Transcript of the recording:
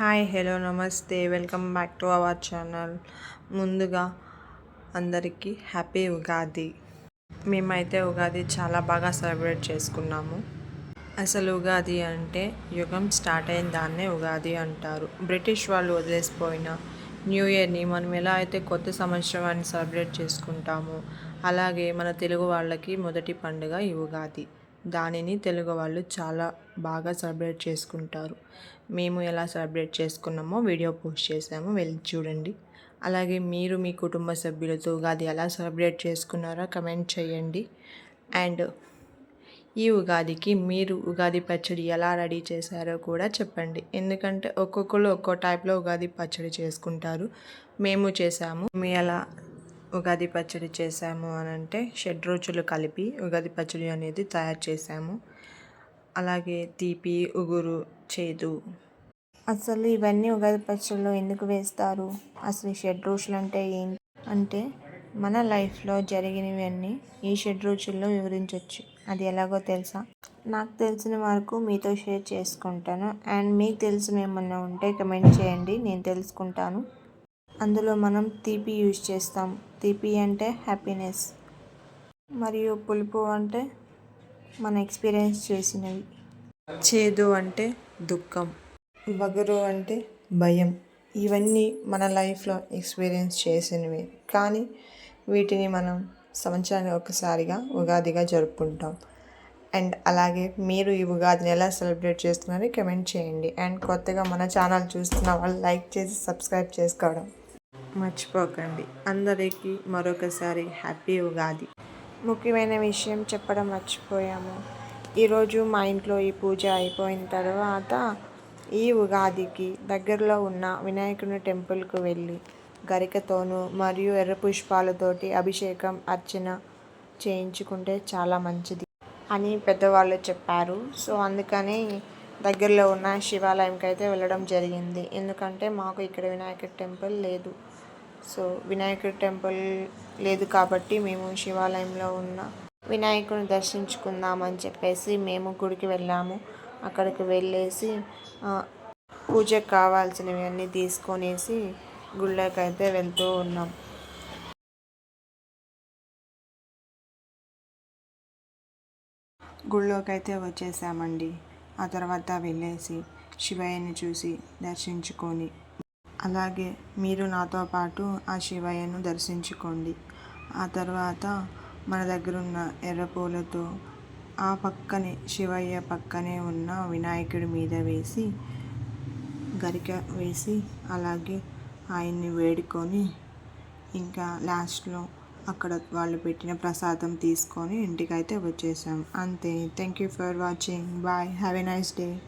Hi hello నమస్తే. Welcome back to our channel. ముందుగా అందరికీ హ్యాపీ ఉగాది. మేమైతే ఉగాది చాలా బాగా సెలబ్రేట్ చేసుకున్నాము. అసలు ఉగాది అంటే యుగం స్టార్ట్ అయిన దాన్నే ఉగాది అంటారు. బ్రిటిష్ వాళ్ళు వదిలేసిపోయిన న్యూ ఇయర్ని మనం ఎలా అయితే కొత్త సంవత్సరాన్ని సెలబ్రేట్ చేసుకుంటామో అలాగే మన తెలుగు వాళ్ళకి మొదటి పండుగ ఈ ఉగాది. దానిని తెలుగు వాళ్ళు చాలా బాగా సెలబ్రేట్ చేసుకుంటారు. మేము ఎలా సెలబ్రేట్ చేసుకున్నామో వీడియో పోస్ట్ చేసాము. వెళ్ళి చూడండి. అలాగే మీరు మీ కుటుంబ సభ్యులతో ఉగాది ఎలా సెలబ్రేట్ చేసుకున్నారో కమెంట్ చేయండి. అండ్ ఈ ఉగాదికి మీరు ఉగాది పచ్చడి ఎలా రెడీ చేశారో కూడా చెప్పండి. ఎందుకంటే ఒక్కొక్కరు ఒక్కో టైప్లో ఉగాది పచ్చడి చేసుకుంటారు. మేము చేసాము. మేము ఎలా ఉగాది పచ్చడి చేసాము అని అంటే షెడ్ రోజులు కలిపి ఉగాది పచ్చడి అనేది తయారు చేసాము. అలాగే తీపి ఉగురు చేదు. అసలు ఇవన్నీ ఉగాది పచ్చడిలో ఎందుకు వేస్తారు? అసలు షెడ్ రోజులు అంటే ఏంటి? అంటే మన లైఫ్లో జరిగినవన్నీ ఈ షెడ్ రోజుల్లో వివరించవచ్చు అది ఎలాగో తెలుసా? నాకు తెలిసిన వరకు మీతో షేర్ చేసుకుంటాను. అండ్ మీకు తెలిసిన ఏమన్నా ఉంటే కమెంట్ చేయండి. నేను తెలుసుకుంటాను. అందులో మనం తీపి యూజ్ చేస్తాం. తీపి అంటే హ్యాపీనెస్. మరియు పులుపు అంటే మన ఎక్స్పీరియన్స్ చేసినవి. చేదు అంటే దుఃఖం. వగరు అంటే భయం. ఇవన్నీ మన లైఫ్లో ఎక్స్పీరియన్స్ చేసినవి. కానీ వీటిని మనం సంవత్సరానికి ఒకసారిగా ఉగాదిగా జరుపుకుంటాం. అండ్ అలాగే మీరు ఈ ఉగాదిని ఎలా సెలబ్రేట్ చేస్తున్నారో కమెంట్ చేయండి. అండ్ కొత్తగా మన ఛానల్ చూస్తున్న వాళ్ళు లైక్ చేసి సబ్స్క్రైబ్ చేసుకోవడం. మర్చిపోకండి. అందరికీ మరొకసారి హ్యాపీ ఉగాది. ముఖ్యమైన విషయం చెప్పడం మర్చిపోయాము. ఈరోజు మా ఇంట్లో ఈ పూజ అయిపోయిన తర్వాత ఈ ఉగాదికి దగ్గరలో ఉన్న వినాయకుని టెంపుల్కు వెళ్ళి గరికతోనూ మరియు ఎర్ర పుష్పాలతోటి అభిషేకం అర్చన చేయించుకుంటే చాలా మంచిది అని పెద్దవాళ్ళు చెప్పారు. సో అందుకని దగ్గరలో ఉన్న శివాలయంకి అయితే వెళ్ళడం జరిగింది. ఎందుకంటే మాకు ఇక్కడ వినాయకుడి టెంపుల్ లేదు. సో వినాయకుడి టెంపుల్ లేదు కాబట్టి మేము శివాలయంలో ఉన్న వినాయకుడిని దర్శించుకుందామని చెప్పేసి మేము గుడికి వెళ్ళాము. అక్కడికి వెళ్ళేసి పూజకు కావాల్సినవి అన్నీ తీసుకొనేసి గుళ్ళకి అయితే వెళ్తూ ఉన్నాం. గుళ్ళోకి అయితే వచ్చేసామండి. ఆ తర్వాత వెళ్ళేసి శివయ్యని చూసి దర్శించుకొని అలాగే మీరు నాతో పాటు ఆ శివయ్యను దర్శించుకోండి. ఆ తర్వాత మన దగ్గర ఉన్న ఎర్ర పూలతో ఆ పక్కనే శివయ్య పక్కనే ఉన్న వినాయకుడి మీద వేసి గరిక వేసి అలాగే ఆయన్ని వేడుకొని ఇంకా లాస్ట్లో అక్కడ వాళ్ళు పెట్టిన ప్రసాదం తీసుకొని ఇంటికైతే వచ్చేసాం. అంతే. Thank you for watching. Bye. Have a nice day.